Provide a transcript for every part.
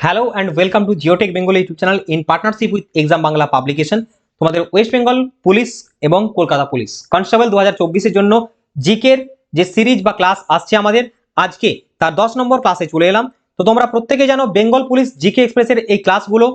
Hello and welcome to Geotech Bengal YouTube channel in partnership with exam Bangla publication তোমাদের West Bengal police এবং Kolkata police constable দু হাজার জন্য জিকের যে সিরিজ বা ক্লাস আসছে আমাদের আজকে, তার দশ নম্বর ক্লাসে চলে এলাম। তো তোমরা প্রত্যেকে জানো বেঙ্গল পুলিশ জিকে এক্সপ্রেসের এই ক্লাসগুলো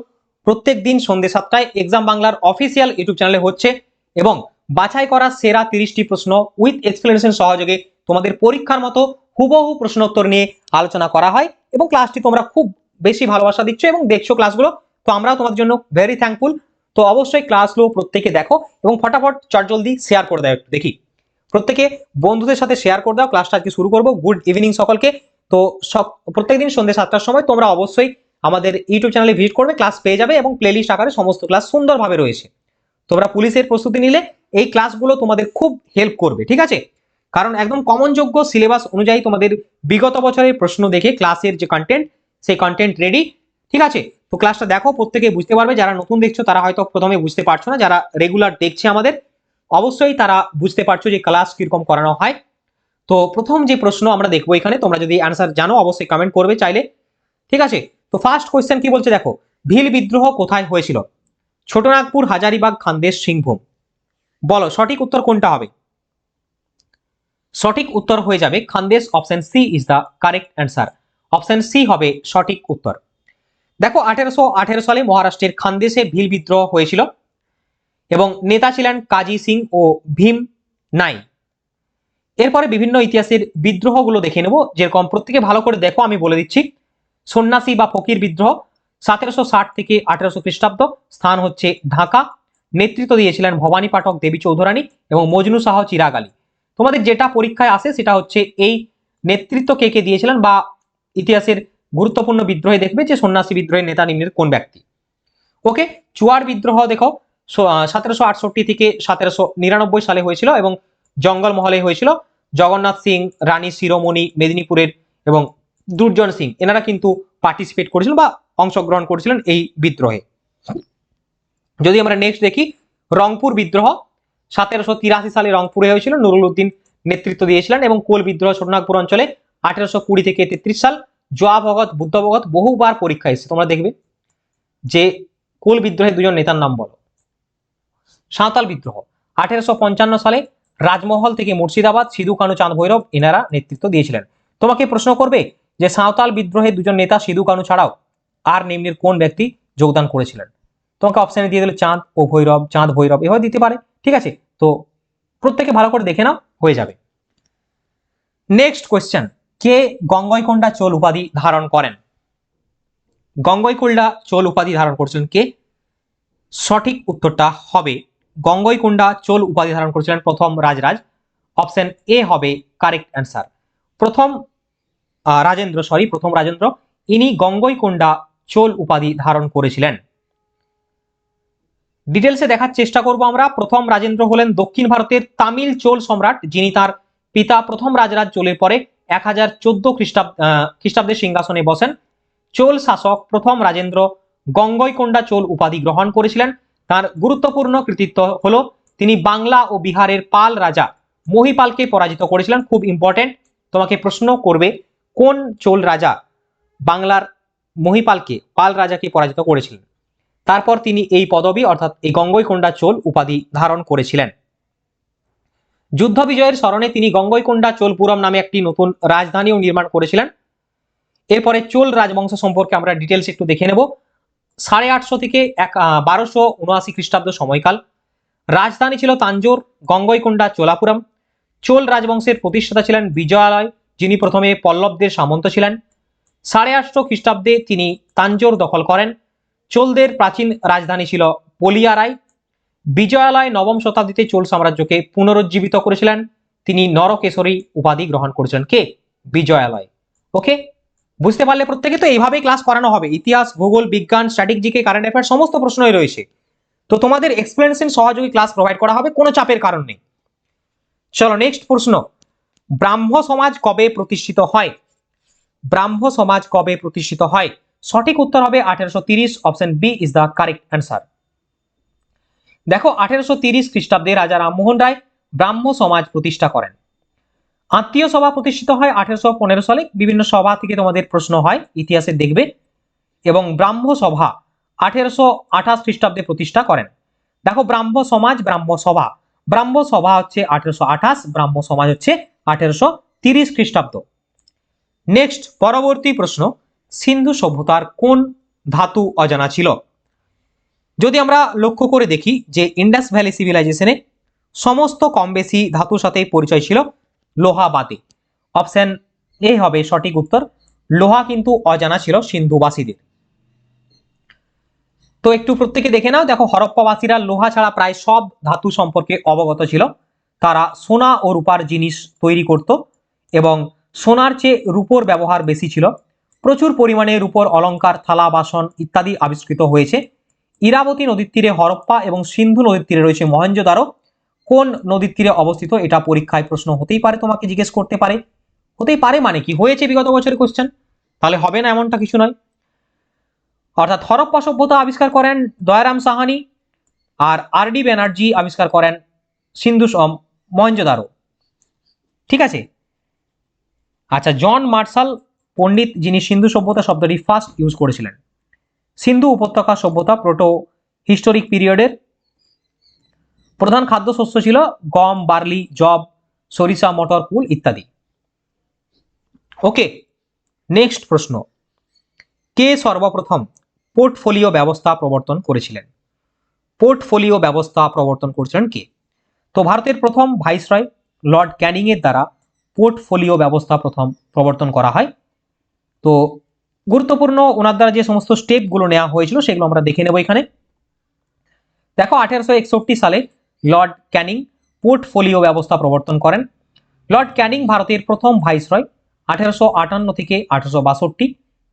প্রত্যেক দিন সন্ধ্যে সাতটায় এক্সাম বাংলার অফিসিয়াল ইউটিউব চ্যানেলে হচ্ছে এবং বাছাই করা সেরা তিরিশটি প্রশ্ন উইথ এক্সপ্লেনেশন সহযোগে তোমাদের পরীক্ষার মতো হুবহু প্রশ্নোত্তর নিয়ে আলোচনা করা হয় এবং ক্লাসটি তোমরা খুব বেশি ভালোবাসা দিচ্ছ এবং দেখছ ক্লাসগুলো তো আমরাও তোমাদের জন্য ভেরি থ্যাঙ্কফুল তো অবশ্যই ক্লাসগুলো প্রত্যেকে দেখো এবং ফটাফট চটজলদি শেয়ার করে দাও একটু দেখি। প্রত্যেকে বন্ধুদের সাথে শেয়ার করে দাও ক্লাসটা আজকে শুরু করব। গুড ইভিনিং সকলকে। তো সব প্রত্যেকদিন সন্ধ্যে সাতটার সময় তোমরা অবশ্যই আমাদের ইউটিউব চ্যানেলে ভিজিট করবে ক্লাস পেয়ে যাবে এবং প্লেলিস্ট আকারে সমস্ত ক্লাস সুন্দরভাবে রয়েছে। তোমরা পুলিশের প্রস্তুতি নিলে, এই ক্লাসগুলো তোমাদের খুব হেল্প করবে, ঠিক আছে? কারণ একদম কমনযোগ্য সিলেবাস অনুযায়ী তোমাদের বিগত বছরের প্রশ্ন দেখে ক্লাসের যে কন্টেন্ট সেই কন্টেন্ট রেডি ঠিক আছে? তো ক্লাসটা দেখো প্রত্যেকে বুঝতে পারবে, যারা নতুন দেখছ তারা হয়তো প্রথমে বুঝতে পারছ না, যারা রেগুলার দেখছে আমাদের, অবশ্যই তারা বুঝতে পারছ যে ক্লাস কীরকম করানো হয়। তো প্রথম যে প্রশ্ন আমরা দেখব এখানে, তোমরা যদি অ্যান্সার জানো, অবশ্যই কমেন্ট করবে চাইলে, ঠিক আছে? তো ফার্স্ট কোয়েশ্চেন কি বলছে দেখো, ভিল বিদ্রোহ কোথায় হয়েছিল? ছোটনাগপুর, হাজারিবাগ, খানদেশ, সিংভূম। বলো, সঠিক উত্তর কোনটা হবে? সঠিক উত্তর হয়ে যাবে, Khandesh option C is the correct answer option C হবে সঠিক উত্তর। দেখো আঠেরোশো আঠেরো সালে মহারাষ্ট্রের খানদেশে ভিল বিদ্রোহ হয়েছিল এবং নেতা ছিলেন কাজী সিং ও ভীম নাই এরপরে বিভিন্ন ইতিহাসের বিদ্রোহগুলো দেখে নেব, যেরকম প্রত্যেকে ভালো করে দেখো, আমি বলে দিচ্ছি। সন্ন্যাসী বা ফকির বিদ্রোহ সতেরোশো ষাট থেকে আঠেরোশো খ্রিস্টাব্দ, স্থান হচ্ছে ঢাকা। নেতৃত্ব দিয়েছিলেন ভবানী পাঠক দেবী চৌধুরানী এবং মজনু শাহ চিরাগ তোমাদের যেটা পরীক্ষায় আসে সেটা হচ্ছে এই নেতৃত্ব কে কে দিয়েছিলেন বা ইতিহাসের গুরুত্বপূর্ণ বিদ্রোহে দেখবে যে সন্ন্যাসী বিদ্রোহের নেতা নিম্নের কোন ব্যক্তি? ওকে চুয়ার বিদ্রোহ দেখো সতেরোশো আটষট্টি থেকে সতেরোশো নিরানব্বই সালে হয়েছিল এবং জঙ্গলমহলে হয়েছিল। জগন্নাথ সিং, রানী শিরোমণি, মেদিনীপুরের এবং দুর্জন সিং, এনারা কিন্তু পার্টিসিপেট করেছিলেন বা অংশগ্রহণ করেছিলেন এই বিদ্রোহে। যদি আমরা নেক্সট দেখি, রংপুর বিদ্রোহ, সতেরোশো তিরাশি সালে রংপুরে হয়েছিল, নুরুল উদ্দিন নেতৃত্ব দিয়েছিলেন এবং কোল বিদ্রোহ ছোটনাগপুর অঞ্চলে আঠেরোশো কুড়ি থেকে তেত্রিশ সাল জোয়া ভগত, বুদ্ধ ভগত বহুবার পরীক্ষা এসেছে। তোমরা দেখবে যে কোল বিদ্রোহের দুজন নেতার নাম বলো। সাঁওতাল বিদ্রোহ, আঠেরোশো পঞ্চান্ন সালে রাজমহল থেকে মুর্শিদাবাদ, সিধু কানু চাঁদ ভৈরব এনারা নেতৃত্ব দিয়েছিলেন। তোমাকে প্রশ্ন করবে যে সাঁওতাল বিদ্রোহের দুজন নেতা সিধু কানু ছাড়াও আর নিম্নের কোন ব্যক্তি যোগদান করেছিলেন? তোমাকে অপশানে দিয়ে দিল চাঁদ ও ভৈরব, চাঁদ ভৈরব, এভাবে দিতে পারে। ঠিক আছে? তো প্রত্যেকে ভালো করে দেখে নাও, হয়ে যাবে। নেক্সট কোয়েশ্চেন কে গঙ্গইকোন্ডা চোল উপাধি ধারণ করেন? গঙ্গইকোন্ডা চোল উপাধি ধারণ করছিলেন কে? সঠিক উত্তরটা হবে গঙ্গইকোন্ডা চোল উপাধি ধারণ করেছিলেন প্রথম রাজরাজ। অপশন এ হবে কারেক্ট অ্যান্সার। প্রথম রাজেন্দ্র, সরি, প্রথম রাজেন্দ্র, ইনি গঙ্গইকোন্ডা চোল উপাধি ধারণ করেছিলেন। ডিটেলসে দেখার চেষ্টা করব আমরা। প্রথম রাজেন্দ্র হলেন দক্ষিণ ভারতের তামিল চোল সম্রাট, যিনি তার পিতা প্রথম রাজরাজ চোলের পরে এক হাজার চোদ্দ খ্রিস্টাব্দ আহ, খ্রিস্টাব্দের সিংহাসনে বসেন। চোল শাসক প্রথম রাজেন্দ্র গঙ্গইকোন্ডা চোল উপাধি গ্রহণ করেছিলেন। তার গুরুত্বপূর্ণ কৃতিত্ব হলো তিনি বাংলা ও বিহারের পাল রাজা মহিপালকে পরাজিত করেছিলেন। খুব ইম্পর্টেন্ট তোমাকে প্রশ্ন করবে কোন চোল রাজা বাংলার মহিপালকে পাল রাজাকে পরাজিত করেছিলেন? তারপর তিনি এই পদবি অর্থাৎ এই গঙ্গইকোন্ডা চোল উপাধি ধারণ করেছিলেন। যুদ্ধ বিজয়ের স্মরণে তিনি গঙ্গইকোন্ডা চোলপুরম নামে একটি নতুন রাজধানীও নির্মাণ করেছিলেন। এরপরে চোল রাজবংশ সম্পর্কে আমরা ডিটেলস একটু দেখে নেব। সাড়ে আটশো থেকে এক বারোশো উনআশি খ্রিস্টাব্দ সময়কাল। রাজধানী ছিল তাঞ্জোর গঙ্গইকোন্ডা চোলাপুরম। চোল রাজবংশের প্রতিষ্ঠাতা ছিলেন বিজয়ালয়, যিনি প্রথমে পল্লবদের সামন্ত ছিলেন। সাড়ে আটশো খ্রিস্টাব্দে তিনি তাঞ্জোর দখল করেন। চোলদের প্রাচীন রাজধানী ছিল পলিয়ারাই বিজয়ালয় নবম শতাব্দীতে চোল সাম্রাজ্যকে পুনরুজ্জীবিত করেছিলেন। তিনি নরকেশরী উপাধি গ্রহণ করেছিলেন। কে? বিজয়ালয়। ওকে? বুঝতে পারলে প্রত্যেকে তো এইভাবেই ক্লাস করানো হবে। ইতিহাস, ভূগোল, বিজ্ঞান স্ট্র্যাটেজিকে কারেন্ট অ্যাফেয়ার সমস্ত প্রশ্নই রয়েছে। তো তোমাদের এক্সপ্লেনেশন সহযোগী ক্লাস প্রোভাইড করা হবে, কোনো চাপের কারণ নেই। চলো নেক্সট প্রশ্ন। ব্রাহ্ম সমাজ কবে প্রতিষ্ঠিত হয়? ব্রাহ্ম সমাজ কবে প্রতিষ্ঠিত হয়? সঠিক উত্তর হবে আঠেরোশো তিরিশ option B is the correct answer দেখো আঠেরোশো তিরিশ খ্রিস্টাব্দে রাজা রামমোহন রায় ব্রাহ্ম সমাজ প্রতিষ্ঠা করেন। আত্মীয় সভা প্রতিষ্ঠিত হয় আঠেরোশো পনেরো সালে। বিভিন্ন সভা থেকে তোমাদের প্রশ্ন হয়, ইতিহাসে দেখবে। এবং ব্রাহ্ম সভা আঠেরোশো আঠাশ খ্রিস্টাব্দে প্রতিষ্ঠা করেন। দেখো ব্রাহ্ম সমাজ, ব্রাহ্ম সভা। ব্রাহ্ম সভা হচ্ছে আঠেরোশো আঠাশ, ব্রাহ্ম সমাজ হচ্ছে আঠেরোশো তিরিশ খ্রিস্টাব্দ। নেক্সট, পরবর্তী প্রশ্ন, সিন্ধু সভ্যতার কোন ধাতু অজানা ছিল? যদি আমরা লক্ষ্য করে দেখি যে ইন্ডাস ভ্যালি সিভিলাইজেশনে সমস্ত কম বেশি ধাতুর সাথে পরিচয় ছিল লোহা বাদে। অপশন এ হবে সঠিক উত্তর, লোহা কিন্তু অজানা ছিল সিন্ধুবাসীদের। তো একটু প্রত্যেকে দেখে নাও, দেখো হরপ্পাবাসীরা লোহা ছাড়া প্রায় সব ধাতু সম্পর্কে অবগত ছিল। তারা সোনা ও রূপার জিনিস তৈরি করত এবং সোনার চেয়ে রূপোর ব্যবহার বেশি ছিল। প্রচুর পরিমাণে রূপোর অলংকার থালা, বাসন ইত্যাদি আবিষ্কৃত হয়েছে। ইরাবতী নদীর তীরে হরপ্পা এবং সিন্ধু নদীর তীরে রয়েছে মহেঞ্জোদারো কোন নদীর তীরে অবস্থিত? এটা পরীক্ষায় প্রশ্ন হতেই পারে, তোমাকে জিজ্ঞেস করতে পারে। হতেই পারে মানে কি? হয়েছে বিগত বছরের কোশ্চেন তাহলে হবে না এমনটা কিছু নয়। অর্থাৎ হরপ্পা সভ্যতা আবিষ্কার করেন দয়ারাম সাহানি আর আর ডি ব্যানার্জি আবিষ্কার করেন সিন্ধু মহেঞ্জোদারো ঠিক আছে? আচ্ছা জন মার্শাল পণ্ডিত যিনি সিন্ধু সভ্যতা শব্দটি ফার্স্ট ইউজ করেছিলেন। সিন্ধু উপত্যকা সভ্যতা প্রোটো হিস্টোরিক পিরিয়ডের প্রধান খাদ্যশস্য ছিল গম, বার্লি জব সরিষা, মটর, কুল ইত্যাদি। ওকে নেক্সট প্রশ্ন। কে সর্বপ্রথম পোর্টফোলিও ব্যবস্থা প্রবর্তন করেছিলেন? পোর্টফোলিও ব্যবস্থা প্রবর্তন করেছিলেন কে? তো ভারতের প্রথম ভাইসরয় লর্ড ক্যানিং এর দ্বারা পোর্টফোলিও ব্যবস্থা প্রথম প্রবর্তন করা হয়। তো গুরুত্বপূর্ণ ওনার দ্বারা যে সমস্ত স্টেপগুলো নেওয়া হয়েছিল সেগুলো আমরা দেখে নেব এখানে। দেখো, আঠেরোশো একষট্টি সালে লর্ড ক্যানিং পোর্টফোলিও ব্যবস্থা প্রবর্তন করেন। লর্ড ক্যানিং ভারতের প্রথম ভাইসরয়, আঠেরোশো আটান্ন থেকে আঠেরোশো বাষট্টি।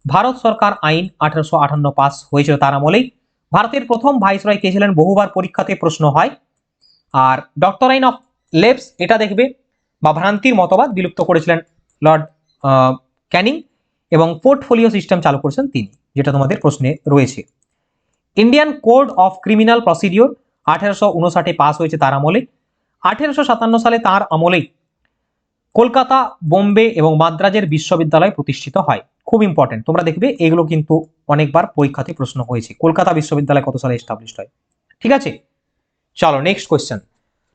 ভারত সরকার আইন আঠেরোশো আটান্ন পাস হয়েছিল তার আমলেই। ভারতের প্রথম ভাইসরয় কে ছিলেন বহুবার পরীক্ষাতে প্রশ্ন হয়। আর ডক্টরাইন অফ লেপস এটা দেখবে বা ভ্রান্তির মতবাদ বিলুপ্ত করেছিলেন লর্ড ক্যানিং। এবং পোর্টফোলিও সিস্টেম চালু করেছেন তিনি, যেটা তোমাদের প্রশ্নে রয়েছে। Indian Code of Criminal Procedure আঠেরোশো উনষাটে পাস হয়েছে তার আমলে। আঠেরোশো সাতান্ন সালে তার আমলেই কলকাতা, বোম্বে এবং মাদ্রাজের বিশ্ববিদ্যালয় প্রতিষ্ঠিত হয়। খুব ইম্পর্টেন্ট তোমরা দেখবে এগুলো কিন্তু অনেকবার পরীক্ষাতে প্রশ্ন হয়েছে। কলকাতা বিশ্ববিদ্যালয় কত সালে এস্টাবলিশ হয়? ঠিক আছে? চলো নেক্সট কোয়েশ্চেন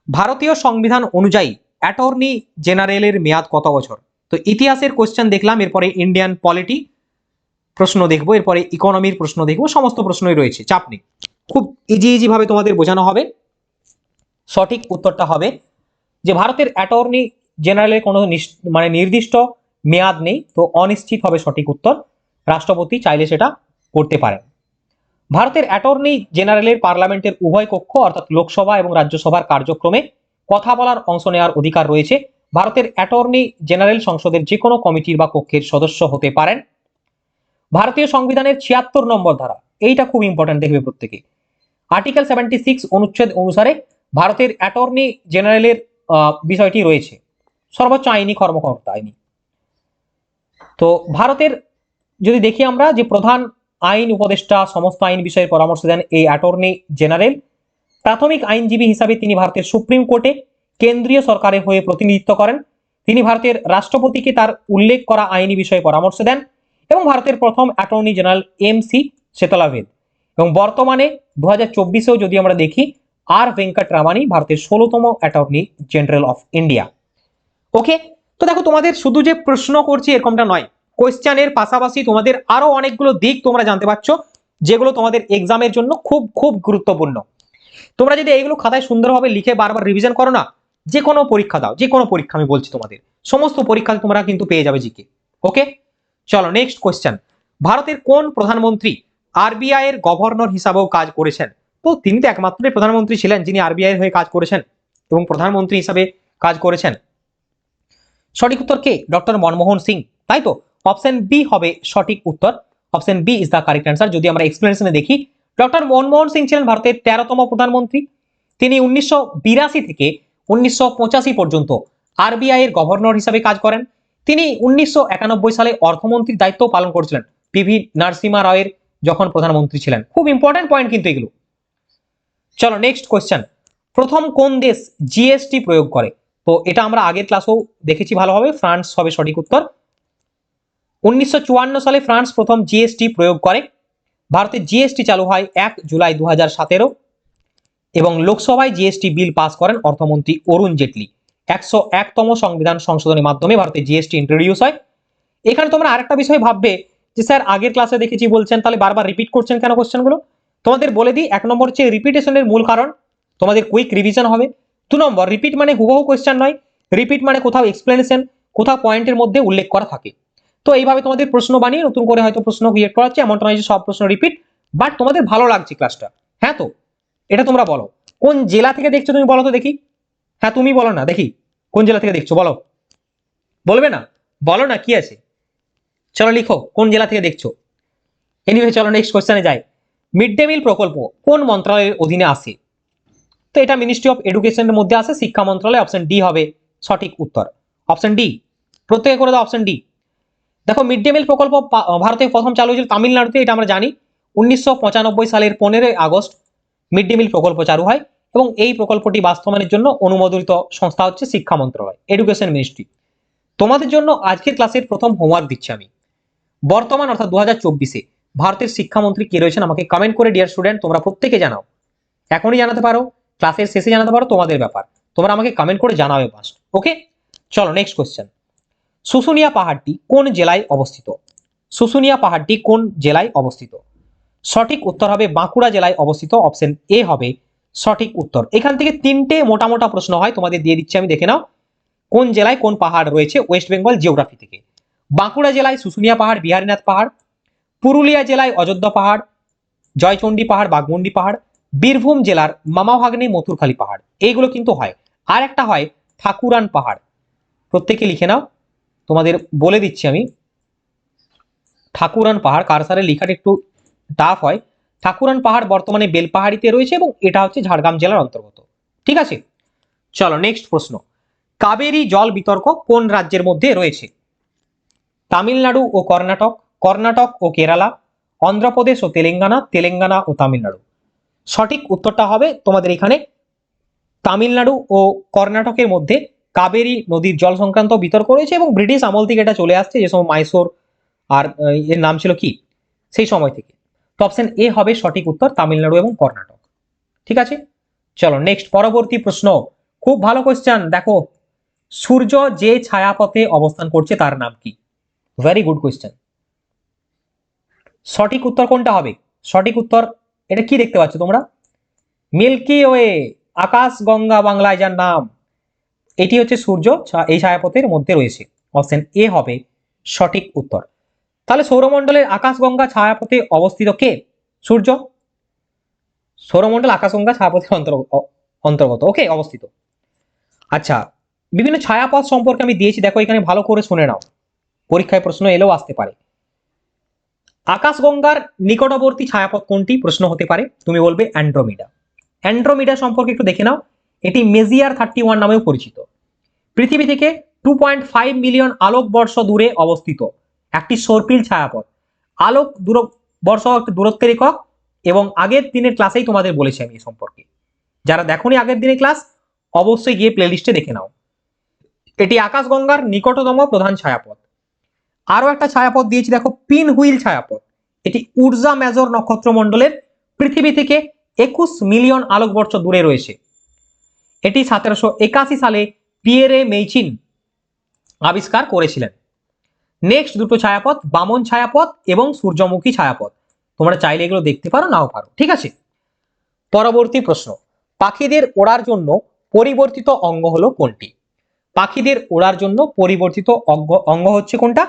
ভারতীয় সংবিধান অনুযায়ী অ্যাটর্নি জেনারেলের মেয়াদ কত বছর? তো ইতিহাসের কোয়েশ্চেন দেখলাম, এরপরে ইন্ডিয়ান পলিটি প্রশ্ন দেখব, এরপরে ইকোনমির প্রশ্ন দেখব, সমস্ত প্রশ্নই রয়েছে, চাপ নেই। খুব ইজি ইজি ভাবে তোমাদের বোঝানো হবে। সঠিক উত্তরটা হবে যে ভারতের অ্যাটর্নি জেনারেলের কোনো মানে নির্দিষ্ট মেয়াদ নেই, তো অনিশ্চিত হবে সঠিক উত্তর। রাষ্ট্রপতি চাইলে সেটা করতে পারেন। ভারতের অ্যাটর্নি জেনারেলের পার্লামেন্টের উভয় কক্ষ, অর্থাৎ লোকসভা এবং রাজ্যসভার কার্যক্রমে কথা বলার অংশ নেওয়ার অধিকার রয়েছে। ভারতের অ্যাটর্নি জেনারেল সংসদের যে কোনো কমিটির বা কক্ষের সদস্য হতে পারেন। ভারতীয় সংবিধানের ছিয়াত্তর নম্বর ধারা, এইটা খুব ইম্পর্টেন্ট দেখবে প্রত্যেকে। আর্টিকেল সেভেন্টি সিক্স অনুচ্ছেদ অনুসারে ভারতের অ্যাটর্নি জেনারেলের বিষয়টি রয়েছে। সর্বোচ্চ আইনি কর্মকর্তা, আইনি। তো ভারতের, যদি দেখি আমরা যে প্রধান আইন উপদেষ্টা, সমস্ত আইন বিষয়ে পরামর্শ দেন এই অ্যাটর্নি জেনারেল, প্রাথমিক আইনজীবী হিসাবে তিনি ভারতের সুপ্রিম কোর্টে কেন্দ্রীয় সরকারের হয়ে প্রতিনিধিত্ব করেন। তিনি ভারতের রাষ্ট্রপতিকে তার উল্লেখ করা আইনি বিষয়ে পরামর্শ দেন এবং ভারতের প্রথম attorney general M C Setalvad এবং বর্তমানে দু হাজার চব্বিশেও যদি আমরা দেখি, আর ভেঙ্কট রামানি ভারতের ষোলোতম attorney general of India. Okay, তো দেখো তোমাদের শুধু যে প্রশ্ন করছি এরকমটা নয় কোয়েশ্চেনের পাশাপাশি তোমাদের আরও অনেকগুলো দিক তোমরা জানতে পারছ, যেগুলো তোমাদের এক্সামের জন্য খুব খুব গুরুত্বপূর্ণ। তোমরা যদি এইগুলো খাতায় সুন্দরভাবে লিখে বারবার রিভিশন করো না যে কোনো পরীক্ষা দাও যে কোনো পরীক্ষা, আমি বলছি তোমাদের। সমস্ত পরীক্ষা তোমরা কিন্তু পেয়ে যাবে জিকে, ওকে? চলো নেক্সট কোয়েশ্চেন ভারতের কোন প্রধানমন্ত্রী আরবিআই এর গভর্নর হিসাবেও কাজ করেছেন? তো তিনি তো একমাত্র প্রধানমন্ত্রী ছিলেন, যিনি আরবিআই এর হয়ে কাজ করেছেন এবং প্রধানমন্ত্রী হিসাবে কাজ করেছেন। সঠিক উত্তর কে? ডক্টর মনমোহন সিং। তাই তো? অপশন বি হবে সঠিক উত্তর। Option B is the correct answer যদি আমরা এক্সপ্লেনেশনে দেখি ডক্টর মনমোহন সিং ছিলেন ভারতের তেরোতম প্রধানমন্ত্রী। তিনি উনিশশো বিরাশি থেকে উনিশশো পঁচাশি পর্যন্ত আরবিআই এর গভর্নর হিসাবে কাজ করেন। তিনি উনিশশো একানব্বই সালে অর্থমন্ত্রীর দায়িত্ব পালন করেছিলেন পিভি নারসিমা রায়ের যখন প্রধানমন্ত্রী ছিলেন। খুব ইম্পর্টেন্ট পয়েন্ট কিন্তু এগুলো। চলো নেক্সট কোয়েশ্চেন প্রথম কোন দেশ জিএসটি প্রয়োগ করে? তো এটা আমরা আগের ক্লাসেও দেখেছি ভালোভাবে, ফ্রান্স হবে সঠিক উত্তর। উনিশশো চুয়ান্ন সালে ফ্রান্স প্রথম জিএসটি প্রয়োগ করে। ভারতের জিএসটি চালু হয় এক জুলাই দু হাজার সতেরো। এবং লোকসভায় জিএসটি বিল পাস করেন অর্থমন্ত্রী অরুণ জেটলি। একশো একতম সংবিধান সংশোধনের মাধ্যমে ভারতে জিএসটি ইন্ট্রোডিউস হয়। এখানে তোমরা আরেকটা বিষয় ভাববে যে, স্যার, আগের ক্লাসে দেখেছি বলছেন, তাহলে বারবার রিপিট করছেন কেন কোশ্চেনগুলো তোমাদের বলে দিই, এক নম্বর হচ্ছে রিপিটেশনের মূল কারণ। তোমাদের কুইক রিভিশন হবে। দু নম্বর রিপিট মানে হুবহু কোশ্চেন নয়। রিপিট মানে কোথাও এক্সপ্লেনেশন কোথাও পয়েন্টের মধ্যে উল্লেখ করা থাকে। তো এইভাবে তোমাদের প্রশ্ন বানিয়ে নতুন করে হয়তো প্রশ্ন ক্রিয়েট করা হচ্ছে, এমনটা নয় যে সব প্রশ্ন রিপিট বাট তোমাদের ভালো লাগছে ক্লাসটা হ্যাঁ তো? এটা তোমরা বলো। কোন জেলা থেকে দেখছ তুমি বলো তো দেখি। হ্যাঁ তুমি বলো না, দেখি। কোন জেলা থেকে দেখছ, বলো। বলবে না? বলো না, কি আছে? চলো লিখো, কোন জেলা থেকে দেখছ? এনিওয়ে চলো নেক্সট কোশ্চেনে যাই। মিড ডে মিল প্রকল্প কোন মন্ত্রণালয়ের অধীনে আসে তো এটা মিনিস্ট্রি অফ এডুকেশনের মধ্যে আসে শিক্ষা মন্ত্রণালয় অপশন ডি হবে, সঠিক উত্তর। অপশন ডি প্রত্যেকে করে দাও অপশন ডি দেখো মিড ডে মিল প্রকল্প ভারতে প্রথম চালু হয়েছিল তামিলনাড়ুতে, এটা আমরা জানি, উনিশশো পঁচানব্বই সালের পনেরোই আগস্ট। মিড ডে মিল প্রকল্প চালু হয় এবং এই প্রকল্পটি বাস্তবায়নের জন্য অনুমোদিত সংস্থা হচ্ছে শিক্ষা মন্ত্রণালয় এডুকেশন মিনিস্ট্রি তোমাদের জন্য আজকের ক্লাসের প্রথম হোমওয়ার্ক দিচ্ছি আমি। বর্তমান অর্থাৎ দু হাজার চব্বিশে ভারতের শিক্ষামন্ত্রী কে রয়েছেন আমাকে কমেন্ট করে ডিয়ার স্টুডেন্ট তোমরা প্রত্যেকে জানাও। এখনই জানাতে পারো, ক্লাসের শেষে জানাতে পারো তোমাদের ব্যাপার। তোমরা আমাকে কমেন্ট করে জানাবে মাস্ট ওকে চলো নেক্সট কোয়েশ্চেন শুশুনিয়া পাহাড়টি কোন জেলায় অবস্থিত? শুশুনিয়া পাহাড়টি কোন জেলায় অবস্থিত? সঠিক উত্তর হবে বাঁকুড়া জেলায় অবস্থিত অপশন এ হবে সঠিক উত্তর। এখান থেকে তিনটে মোটা মোটা প্রশ্ন হয়, তোমাদের দিয়ে দিচ্ছি আমি, দেখে নাও। কোন জেলায় কোন পাহাড় রয়েছে? ওয়েস্ট বেঙ্গল জিওগ্রাফি থেকে। বাঁকুড়া জেলায় শুশুনিয়া পাহাড়, বিহারীনাথ পাহাড়, পুরুলিয়া জেলায় অযোধ্যা পাহাড়, জয়চণ্ডী পাহাড়, বাঘমুন্ডি পাহাড়, বীরভূম জেলার মামাভাগ্নে মথুরখালী পাহাড়। এইগুলো কিন্তু হয়। আর একটা হয় ঠাকুরান পাহাড়। প্রত্যেকে লিখে নাও। তোমাদের বলে দিচ্ছি আমি। ঠাকুরান পাহাড় কারসারে লেখাটা একটু টাফ হয়। ঠাকুরান পাহাড় বর্তমানে বেলপাহাড়িতে রয়েছে এবং এটা হচ্ছে ঝাড়গ্রাম জেলার অন্তর্গত। ঠিক আছে? চলো নেক্সট প্রশ্ন। কাবেরী জল বিতর্ক কোন রাজ্যের মধ্যে রয়েছে? তামিলনাড়ু ও কর্ণাটক কর্ণাটক ও কেরালা, অন্ধ্রপ্রদেশ ও তেলেঙ্গানা তেলেঙ্গানা ও তামিলনাড়ু। সঠিক উত্তরটা হবে তোমাদের এখানে তামিলনাড়ু ও কর্ণাটকের মধ্যে কাবেরী নদীর জল সংক্রান্ত বিতর্ক রয়েছে এবং ব্রিটিশ আমল থেকে এটা চলে আসছে, যে সময় মাইসোর আর এর নাম ছিল কি? সেই সময় থেকে। তো অপশন এ হবে সঠিক উত্তর তামিলনাড়ু এবং কর্ণাটক। ঠিক আছে? চলো নেক্সট পরবর্তী প্রশ্ন। খুব ভালো কোয়েশ্চেন দেখো। সূর্য যে ছায়াপথে অবস্থান করছে তার নাম কি? ভেরি গুড কোয়েশ্চেন সঠিক উত্তর কোনটা হবে? সঠিক উত্তর এটা কি দেখতে পাচ্ছ তোমরা? মিল্কি ওয়ে আকাশ গঙ্গা বাংলায় যার নাম। এটি হচ্ছে সূর্য এই ছায়াপথের মধ্যে রয়েছে। অপশন এ হবে সঠিক উত্তর। তাহলে সৌরমণ্ডলের আকাশগঙ্গা ছায়াপথে অবস্থিত কে? সূর্য। সৌরমণ্ডল আকাশগঙ্গা ছায়াপথের অন্তর্গত। ওকে, অবস্থিত। আচ্ছা বিভিন্ন ছায়াপথ সম্পর্কে আমি দিয়েছি, দেখো এখানে ভালো করে শুনে নাও। পরীক্ষায় প্রশ্ন এলেও আসতে পারে। আকাশগঙ্গার নিকটবর্তী ছায়াপথ কোনটি? প্রশ্ন হতে পারে, তুমি বলবে অ্যান্ড্রোমিডা। অ্যান্ড্রোমিডা সম্পর্কে একটু দেখে নাও। এটি মেজিয়ার থার্টি ওয়ান নামেও পরিচিত। পৃথিবী থেকে টু পয়েন্ট ফাইভ মিলিয়ন আলোক বর্ষ দূরে অবস্থিত। একটি সর্পিল ছায়াপথ। আলোক দূর বর্ষ দূরত্বের একক এবং আগের দিনের ক্লাসেই তোমাদের বলেছি আমি এই সম্পর্কে। যারা দেখোনি আগের দিনের ক্লাস, অবশ্যই গিয়ে প্লেলিস্টে দেখে নাও। এটি আকাশগঙ্গার নিকটতম প্রধান ছায়াপথ। আরও একটা ছায়াপথ দিয়েছি, দেখো পিন হুইল ছায়াপথ। এটি উর্জা মেজর নক্ষত্রমণ্ডলের পৃথিবী থেকে একুশ মিলিয়ন আলোকবর্ষ দূরে রয়েছে। এটি সতেরোশো একাশি সালে পিয়েরে মেইচিন আবিষ্কার করেছিলেন। নেক্সট দুটো ছায়াপথ, বামন ছায়াপথ এবং সূর্যমুখী ছায়াপথ। তোমরা চাইলে এগুলো দেখতে পারো, নাও পারো, ঠিক আছে? পরবর্তী প্রশ্ন, পাখিদের ওড়ার জন্য পরিবর্তিত অঙ্গ হলো কোনটি? পাখিদের ওড়ার জন্য পরিবর্তিত অঙ্গ অঙ্গ হচ্ছে কোনটা?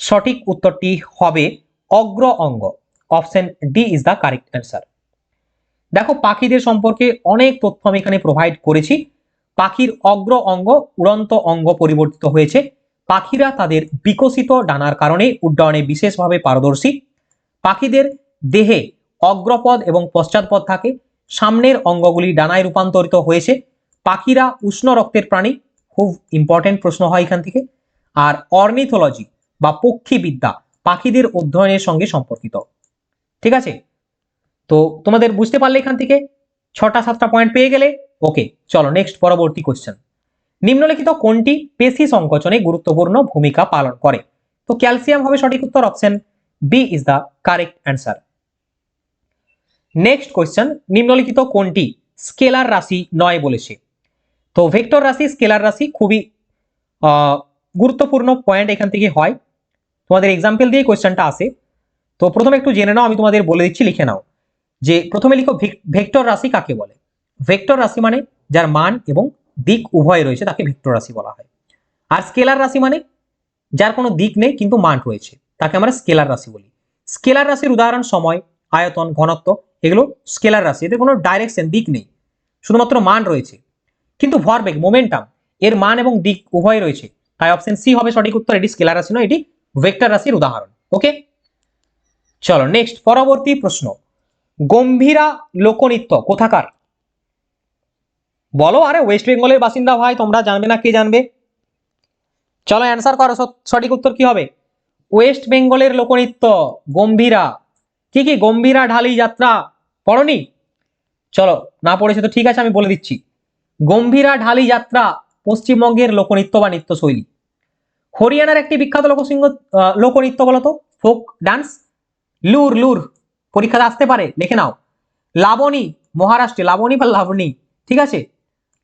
সঠিক উত্তরটি হবে অগ্র অঙ্গ। Option D is the correct answer দেখো, পাখিদের সম্পর্কে অনেক তথ্য আমি এখানে প্রোভাইড করেছি। পাখির অগ্র অঙ্গ, উড়ন্ত অঙ্গ পরিবর্তিত হয়েছে। পাখিরা তাদের বিকশিত ডানার কারণে উড্ডয়নে বিশেষভাবে পারদর্শী। পাখিদের দেহে অগ্রপদ এবং পশ্চাৎপদ থাকে। সামনের অঙ্গগুলি ডানায় রূপান্তরিত হয়েছে। পাখিরা উষ্ণ রক্তের প্রাণী, খুব ইম্পর্টেন্ট প্রশ্ন হয় এখান থেকে। আর অর্নিথোলজি বা পক্ষীবিদ্যা পাখিদের অধ্যয়নের সঙ্গে সম্পর্কিত। ঠিক আছে? তো তোমাদের বুঝতে পারলে এখান থেকে ছটা, সাতটা পয়েন্ট পেয়ে গেলে? ওকে চলো নেক্সট পরবর্তী কোশ্চেন নিম্নলিখিত কোনটি পেশি সংকোচনে গুরুত্বপূর্ণ ভূমিকা পালন করে? তো ক্যালসিয়াম হবে সঠিক উত্তর option B is the correct answer next question নিম্নলিখিত কোনটি স্কেলার রাশি নয় বলেছে? তো ভেক্টর রাশি, স্কেলার রাশি খুবই গুরুত্বপূর্ণ পয়েন্ট এখান থেকে হয়। তোমাদের এক্সাম্পল দিয়ে কোয়েশ্চেনটা আসে। তো প্রথমে একটু জেনে নাও, আমি তোমাদের বলে দিচ্ছি, লিখে নাও। যে প্রথমে লিখো ভেক্টর রাশি কাকে বলে? ভেক্টর রাশি মানে যার মান এবং দিক উভয় রয়েছে তাকে ভেক্টর রাশি বলা হয়। আর স্কেলার রাশি মানে যার কোনো দিক নেই কিন্তু মান রয়েছে, তাকে আমরা স্কেলার রাশি বলি। স্কেলার রাশির উদাহরণ সময়, আয়তন, ঘনত্ব, এগুলো স্কেলার রাশি, এদের কোনো ডাইরেকশন দিক নেই, শুধুমাত্র মান রয়েছে। কিন্তু ভরবেগ মোমেন্টাম এর মান এবং দিক উভয় রয়েছে। তাই অপশন সি হবে সঠিক উত্তর, এটি স্কেলার রাশি নয়, এটি ভেক্টর রাশির উদাহরণ ওকে চলো নেক্সট পরবর্তী প্রশ্ন। গম্ভীরা লোকনৃত্য কোথাকার? বলো, আরে ওয়েস্ট বেঙ্গলের বাসিন্দা ভাই, তোমরা জানবে না কে জানবে? চলো অ্যান্সার করো সঠিক উত্তর কি হবে? ওয়েস্ট বেঙ্গলের লোকনৃত্য, গম্ভীরা। কি কি? গম্ভীরা ঢালি যাত্রা। পড়নি? চলো, না পড়েছে তো ঠিক আছে, আমি বলে দিচ্ছি। গম্ভীরা ঢালি যাত্রা, পশ্চিমবঙ্গের লোকনৃত্য বা নৃত্যশৈলী। হরিয়ানার একটি বিখ্যাত লোকসিংহ লোকনৃত্য বলতো ফোক ডান্স। লুর লুর, পরীক্ষাতে আসতে পারে লিখে নাও। লাবণী, মহারাষ্ট্রে, লাবণী বা লাবণী, ঠিক আছে?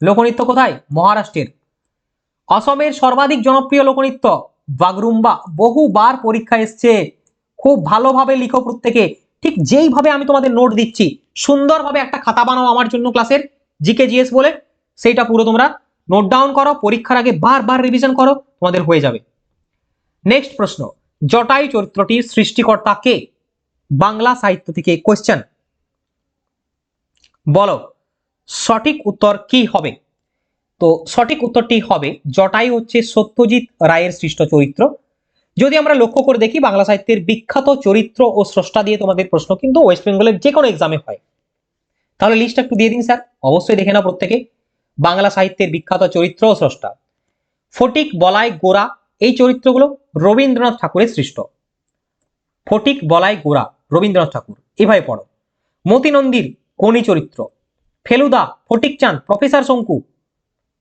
লোকনৃত্য কোথায়? মহারাষ্ট্রের। অসমের সর্বাধিক জনপ্রিয় লোকনৃত্য বাগরুম্বা। বহুবার পরীক্ষা এসছে। খুব ভালোভাবে লিখো প্রত্যেকে। ঠিক যেইভাবে আমি তোমাদের নোট দিচ্ছি, সুন্দরভাবে একটা খাতা বানাও আমার জন্য ক্লাসের জিকে জিএস বলে। সেইটা পুরো তোমরা নোট ডাউন করো, পরীক্ষার আগে বারবার রিভিশন করো, তোমাদের হয়ে যাবে। নেক্সট প্রশ্ন, জটায়ু চরিত্রটির সৃষ্টিকর্তা কে? বাংলা সাহিত্য থেকে কোয়েশ্চেন বলো। সঠিক উত্তর কি হবে? তো সঠিক উত্তরটি হবে, জটায়ু হচ্ছে সত্যজিৎ রায়ের সৃষ্ট চরিত্র। যদি আমরা লক্ষ্য করে দেখি, বাংলা সাহিত্যের বিখ্যাত চরিত্র ও স্রষ্টা দিয়ে তোমাদের প্রশ্ন, কিন্তু ওয়েস্ট বেঙ্গলের যে কোনো এক্সামে হয়। তাহলে লিস্টটা একটু দিয়ে দিন, স্যার। অবশ্যই দেখে নাও প্রত্যেকে। বাংলা সাহিত্যের বিখ্যাত চরিত্র ও স্রষ্টা। ফটিক বলাই গোরা, এই চরিত্রগুলো রবীন্দ্রনাথ ঠাকুরের সৃষ্ট। ফটিক বলাই গোরা, রবীন্দ্রনাথ ঠাকুর। এভাবে পড়ো। মতিনন্দীর গণি চরিত্র। ফেলুদা, ফটিক চাঁদ, প্রফেসর শঙ্কু।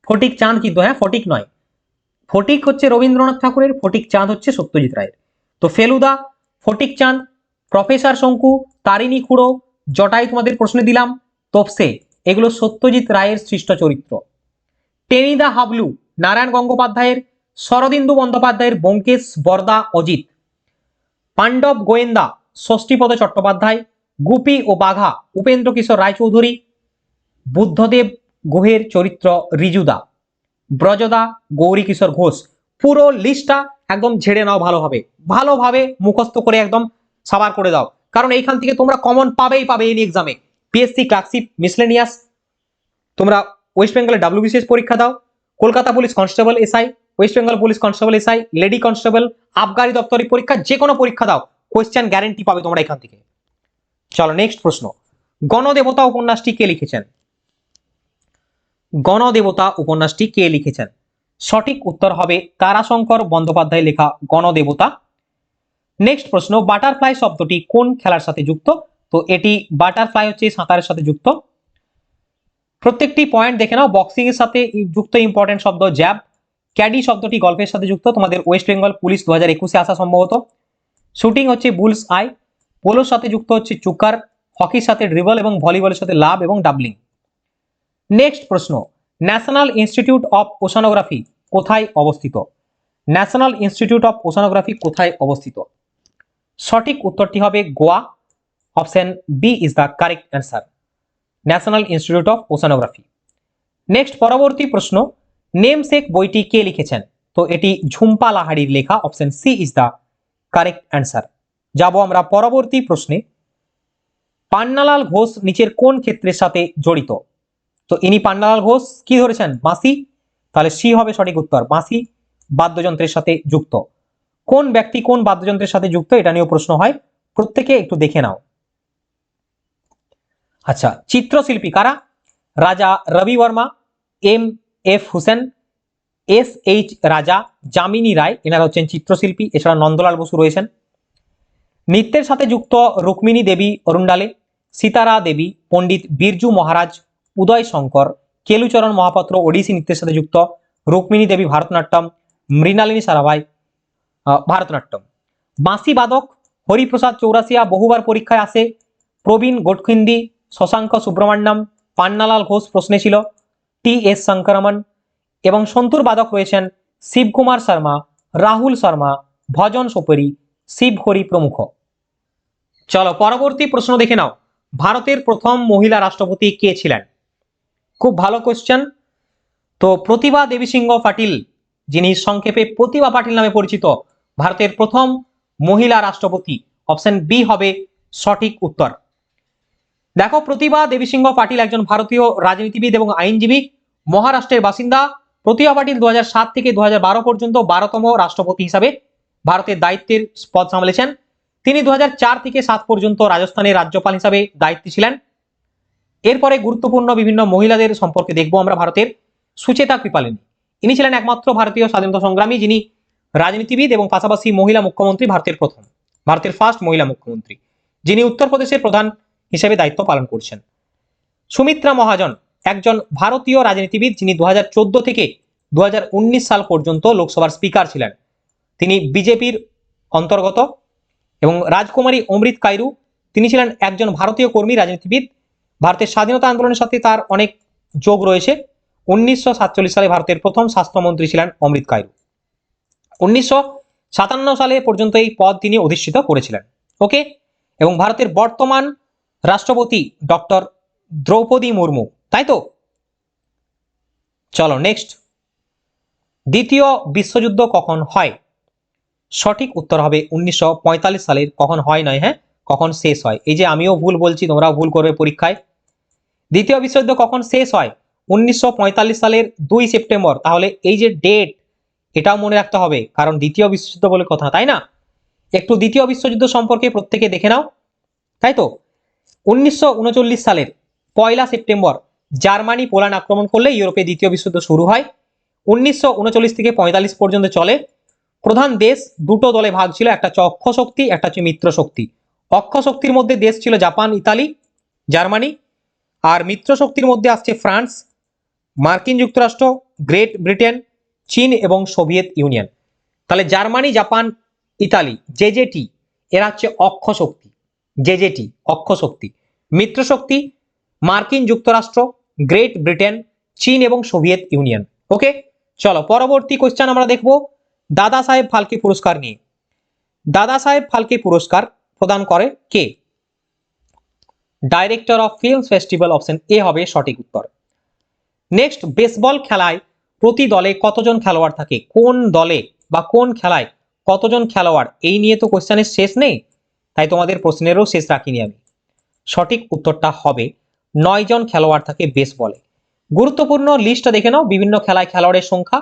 ফটিক চাঁদ কিন্তু হ্যাঁ ফটিক নয়। ফটিক হচ্ছে রবীন্দ্রনাথ ঠাকুরের, ফটিক চাঁদ হচ্ছে সত্যজিৎ রায়ের। তো ফেলুদা, ফটিক চাঁদ, প্রফেসর শঙ্কু, তারিণী খুড়ো জটাই তোমাদের প্রশ্নে দিলাম, তপসে, এগুলো সত্যজিৎ রায়ের সৃষ্ট চরিত্র। টেনিদা হাবলু, নারায়ণ গঙ্গোপাধ্যায়ের, শরদিন্দু বন্দ্যোপাধ্যায়ের ব্যোমকেশ, বরদা, অজিত। পাণ্ডব গোয়েন্দা, ষষ্ঠীপদ চট্টোপাধ্যায়, গুপি ও বাঘা উপেন্দ্র কিশোর রায়চৌধুরী বুদ্ধদেব গুহের চরিত্র রিজুদা। ব্রজদা গৌরী কিশোর ঘোষ। পুরো লিস্টটা একদম ঝেড়ে নাও ভালোভাবে ভালোভাবে মুখস্থ করে একদম সাবার করে দাও। কারণ এইখান থেকে তোমরা কমন পাবেই পাবে এই এক্সামে পিএসসি ক্লার্কশিপ মিসলেনিয়াস তোমরা ওয়েস্ট বেঙ্গলে ডাব্লিউবিসিএস পরীক্ষা দাও। Kolkata police constable SI West Bengal police constable SI lady constable আবগারি দপ্তরি পরীক্ষা যে কোনো পরীক্ষা দাও। কোয়েশ্চেন গ্যারেন্টি পাবে তোমরা এখান থেকে। চলো নেক্সট প্রশ্ন। গণদেবতা উপন্যাসটি কে লিখেছেন? গণদেবতা উপন্যাসটি কে লিখেছেন? সঠিক উত্তর হবে তারাশঙ্কর বন্দ্যোপাধ্যায় লেখা গণদেবতা। নেক্সট প্রশ্ন, বাটারফ্লাই শব্দটি কোন খেলার সাথে যুক্ত? তো এটি বাটারফ্লাই হচ্ছে সাঁতারের সাথে যুক্ত। প্রত্যেকটি পয়েন্ট দেখে নাও, বক্সিং এর সাথে যুক্ত ইম্পর্টেন্ট শব্দ, জ্যাব। ক্যাডি শব্দটি গল্পের সাথে যুক্ত, তোমাদের ওয়েস্ট বেঙ্গল পুলিশ দু হাজার একুশে আসা সম্ভবত। শুটিং হচ্ছে বুলস আই। পোলোর সাথে যুক্ত হচ্ছে চুকার, হকির সাথে ড্রিবল এবং ভলিবলের সাথে লাভ এবং ডাবলিং। নেক্সট প্রশ্ন, ন্যাশনাল ইনস্টিটিউট অফ ওশানোগ্রাফি কোথায় অবস্থিত? ন্যাশনাল ইনস্টিটিউট অফ ওশানোগ্রাফি কোথায় অবস্থিত? সঠিক উত্তরটি হবে Goa. Option B is the correct answer, National Institute of Oceanography. Next পরবর্তী প্রশ্ন, নেমসেক বইটি কে লিখেছেন? তো এটি ঝুম্পা লাহাড়ির লেখা। Option C is the correct answer. যাব আমরা পরবর্তী প্রশ্নে। পান্নালাল ঘোষ নিচের কোন ক্ষেত্রের সাথে জড়িত? তো ইনি পান্নালাল ঘোষ কি ধরেছেন? বাঁশি তাহলে সি হবে সঠিক উত্তর। বাঁশি বাদ্যযন্ত্রের সাথে যুক্ত। কোন ব্যক্তি কোন বাদ্যযন্ত্রের সাথে যুক্ত, এটা নিয়েও প্রশ্ন হয়। প্রত্যেকে একটু দেখে নাও। আচ্ছা চিত্রশিল্পী কারা? Raja Ravi Varma, M F Husain, S H Raza, Jamini Roy, এনারা হচ্ছেন চিত্রশিল্পী। এছাড়া নন্দলাল বসু রয়েছেন। নৃত্যের সাথে যুক্ত রুক্মিণী দেবী অরুণডালে, সীতারা দেবী, পণ্ডিত বীরজু মহারাজ উদয় শঙ্কর কেলুচরণ মহাপাত্র ওডিসি নৃত্যের সাথে যুক্ত রুক্মিণী দেবী ভারতনাট্যম, মৃণালিনী সারাভাই ভারতনাট্যম। বাঁশি বাদক, হরিপ্রসাদ চৌরাসিয়া বহুবার পরীক্ষায় আসে, প্রবীণ গোটখিন্দি, শশাঙ্ক সুব্রমণ্যম, পান্নালাল ঘোষ প্রশ্নে ছিল, টি এস শঙ্করমন এবং সন্তুর বাদক রয়েছেন শিবকুমার শর্মা, রাহুল শর্মা, ভজন সোপরি শিব হরি প্রমুখ। চলো পরবর্তী প্রশ্ন দেখে নাও। ভারতের প্রথম মহিলা রাষ্ট্রপতি কে ছিলেন? খুব ভালো কোশ্চেন তো প্রতিভা দেবী সিংহ পাটিল, যিনি সংক্ষেপে প্রতিভা পাটিল নামে পরিচিত, ভারতের প্রথম মহিলা রাষ্ট্রপতি অপশন বি হবে সঠিক উত্তর। দেখো, প্রতিভা দেবী সিংহ পাটিল একজন ভারতীয় রাজনীতিবিদ এবং আইনজীবী, মহারাষ্ট্রের বাসিন্দা। প্রতিভা পাটিল দু হাজার সাত থেকে দু হাজার বারো পর্যন্ত বারোতম রাষ্ট্রপতি হিসাবে ভারতের দায়িত্বের পদ সামলেছেন। তিনি দু হাজার চার থেকে সাত পর্যন্ত রাজস্থানের রাজ্যপাল হিসাবে দায়িত্বে ছিলেন। এরপরে গুরুত্বপূর্ণ বিভিন্ন মহিলাদের সম্পর্কে দেখব আমরা ভারতের সুচেতা কৃপালিনী। ইনি ছিলেন একমাত্র ভারতীয় স্বাধীনতা সংগ্রামী, যিনি রাজনীতিবিদ এবং পাশাপাশি মহিলা মুখ্যমন্ত্রী ভারতের প্রথম, ভারতের ফার্স্ট মহিলা মুখ্যমন্ত্রী, যিনি উত্তরপ্রদেশের প্রধান হিসেবে দায়িত্ব পালন করছেন। সুমিত্রা মহাজন একজন ভারতীয় রাজনীতিবিদ, যিনি দু হাজার চোদ্দ থেকে দু হাজার উনিশ সাল পর্যন্ত লোকসভার স্পিকার ছিলেন। তিনি বিজেপির অন্তর্গত এবং রাজকুমারী অমৃত কাইরু, তিনি ছিলেন একজন ভারতীয় কর্মী, রাজনীতিবিদ ভারতের স্বাধীনতা আন্দোলনের সাথে তার অনেক যোগ রয়েছে। উনিশশো সাতচল্লিশ সালে ভারতের প্রথম স্বাস্থ্যমন্ত্রী ছিলেন অমৃত কাইরু উনিশশো সালে পর্যন্ত এই পদ তিনি অধিষ্ঠিত করেছিলেন। ওকে? এবং ভারতের বর্তমান রাষ্ট্রপতি ডক্টর দ্রৌপদী মুর্মু, তাই তো? চলো নেক্সট। দ্বিতীয় বিশ্বযুদ্ধ কখন হয়? সঠিক উত্তর হবে উনিশশো পঁয়তাল্লিশ সালের কখন হয় নয় হ্যাঁ? কখন শেষ হয়? এই যে আমিও ভুল বলছি, তোমরাও ভুল করবে পরীক্ষায়। দ্বিতীয় বিশ্বযুদ্ধ কখন শেষ হয়? উনিশশো পঁয়তাল্লিশ সালের দুই সেপ্টেম্বর। তাহলে এই যে ডেট, এটাও মনে রাখতে হবে। কারণ দ্বিতীয় বিশ্বযুদ্ধ বলে কথা, তাই না? একটু দ্বিতীয় বিশ্বযুদ্ধ সম্পর্কে প্রত্যেকে দেখে নাও। তাই তো? উনিশশো উনচল্লিশ সালের পয়লা সেপ্টেম্বর, জার্মানি পোল্যান্ড আক্রমণ করলে ইউরোপে দ্বিতীয় বিশ্বযুদ্ধ শুরু হয়। উনিশশো উনচল্লিশ থেকে পঁয়তাল্লিশ পর্যন্ত চলে। প্রধান দেশ দুটো দলে ভাগ ছিল, একটা হচ্ছে অক্ষ শক্তি, একটা হচ্ছে মিত্র শক্তি। অক্ষ শক্তির মধ্যে দেশ ছিল জাপান, ইতালি, জার্মানি, আর মিত্র শক্তির মধ্যে আসছে ফ্রান্স, মার্কিন যুক্তরাষ্ট্র, গ্রেট ব্রিটেন, চীন এবং সোভিয়েত ইউনিয়ন। তাহলে জার্মানি, জাপান, ইতালি জেজেটি এরা হচ্ছে অক্ষ শক্তি। জেজেটি অক্ষ শক্তি। মিত্র শক্তি, মার্কিন যুক্তরাষ্ট্র, গ্রেট ব্রিটেন, চীন এবং সোভিয়েত ইউনিয়ন। ওকে? চলো, পরবর্তী কোশ্চেন আমরা দেখব দাদা সাহেব ফালকে পুরস্কার নিয়ে। দাদা সাহেব ফালকে পুরস্কার প্রদান করে কে? Director of film festival option A হবে সঠিক উত্তর। নেক্সট বেসবল খেলায় প্রতি দলে কতজন খেলোয়াড় থাকে? কোন দলে বা কোন খেলায় কতজন খেলোয়াড়? এই নিয়ে তো কোশ্চেনের শেষ নেই। তাই তোমাদের প্রশ্নেরও শেষ রাখিনি আমি। সঠিক উত্তরটা হবে নয় জন খেলোয়াড় থাকে বেসবলে গুরুত্বপূর্ণ লিস্টটা দেখে নাও, বিভিন্ন খেলায় খেলোয়াড়ের সংখ্যা।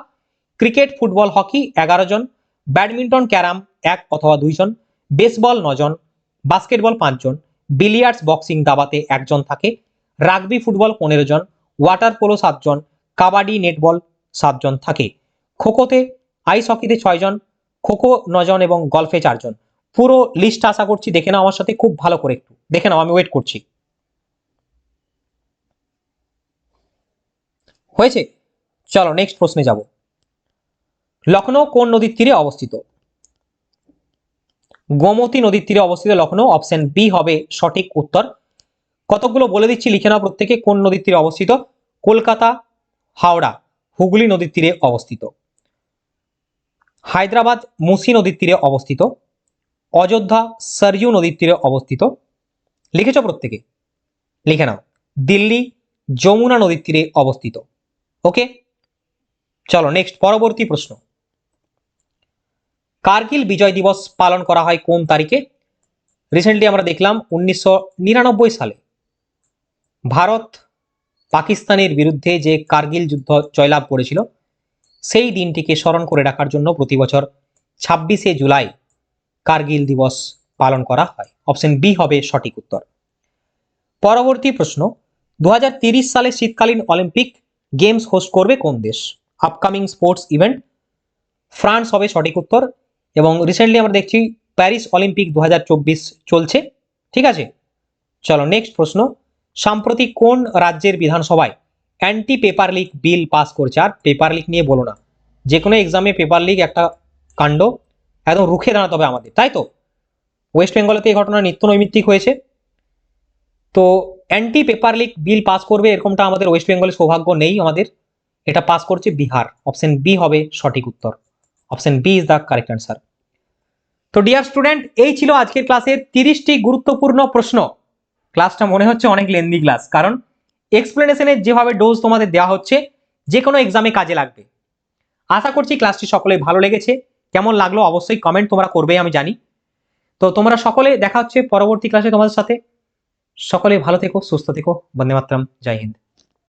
ক্রিকেট, ফুটবল, হকি, এগারো জন। ব্যাডমিন্টন, ক্যারাম, এক অথবা দুইজন বেসবল নজন। বাস্কেটবল পাঁচজন, বিলিয়ার্ডস বক্সিং দাবাতে একজন থাকে, রাগবি ফুটবল পনেরো জন ওয়াটার পোলো সাতজন, কাবাডি নেটবল সাতজন থাকে। খোখোতে আইস হকিতে ছয়জন, খোখো নজন এবং গলফে চারজন। পুরো লিস্ট আশা করছি দেখে নাও আমার সাথে, খুব ভালো করে একটু। দেখে নাও, আমি ওয়েট করছি। হয়েছে? চলো নেক্সট প্রশ্নে যাব। লখনৌ কোন নদীর তীরে অবস্থিত? গোমতী নদীর তীরে অবস্থিত লখনৌ অপশন বি হবে সঠিক উত্তর। কতগুলো বলে দিচ্ছি, লিখে নাও প্রত্যেকে কোন নদীর তীরে অবস্থিত। কলকাতা, হাওড়া, হুগলি নদীর তীরে অবস্থিত। হায়দ্রাবাদ, মুসি নদীর তীরে অবস্থিত। অযোধ্যা সরজু নদীর তীরে অবস্থিত। লিখেছ প্রত্যেকে? লিখে নাও। দিল্লি, যমুনা নদীর তীরে অবস্থিত। ওকে? চলো নেক্সট পরবর্তী প্রশ্ন। কার্গিল বিজয় দিবস পালন করা হয় কোন তারিখে? রিসেন্টলি আমরা দেখলাম উনিশশো নিরানব্বই সালে। ভারত পাকিস্তানের বিরুদ্ধে যে কার্গিল যুদ্ধ জয়লাভ করেছিল, সেই দিনটিকে স্মরণ করে রাখার জন্য প্রতি বছর ছাব্বিশে জুলাই কার্গিল দিবস পালন করা হয়। অপশন বি হবে সঠিক উত্তর। পরবর্তী প্রশ্ন দু সালে শীতকালীন অলিম্পিক গেমস হোস্ট করবে কোন দেশ? আপকামিং স্পোর্টস ইভেন্ট ফ্রান্স হবে সঠিক উত্তর। এবং রিসেন্টলি আমরা দেখছি প্যারিস অলিম্পিক দু হাজার চব্বিশ চলছে। ঠিক আছে? চলো নেক্সট প্রশ্ন। সাম্প্রতিক কোন রাজ্যের বিধানসভায় anti paper leak bill pass করছে? আর পেপার লিক নিয়ে বলো না। যে কোনো এক্সামে পেপার লিক একটা কাণ্ড একদম রুখে দাঁড়াতে হবে আমাদের, তাই তো? ওয়েস্ট বেঙ্গলেতে এই ঘটনা নিত্য নৈমিত্তিক হয়েছে। তো anti paper leak bill pass করবে এরকমটা আমাদের ওয়েস্ট বেঙ্গলের সৌভাগ্য নেই আমাদের। এটা পাস করছে বিহার। অপশন বি হবে সঠিক উত্তর। Option B is the correct answer তো ডিয়ার স্টুডেন্ট এই ছিল আজকের ক্লাসের তিরিশটি গুরুত্বপূর্ণ প্রশ্ন। ক্লাসটা মনে হচ্ছে অনেক লেন্দি ক্লাস কারণ এক্সপ্লেনেশনের যেভাবে ডোজ তোমাদের দেওয়া হচ্ছে যে কোনো এক্সামে কাজে লাগবে। আশা করছি ক্লাসটি সকলে ভালো লেগেছে। কেমন লাগল অবশ্যই কমেন্ট তোমরা করবে, আমি জানি। তো, তোমরা সকলে দেখা হচ্ছে পরবর্তী ক্লাসে তোমাদের সাথে। সকলে ভালো থেকো, সুস্থ থেকো। বন্দে মাতরম জয় হিন্দ।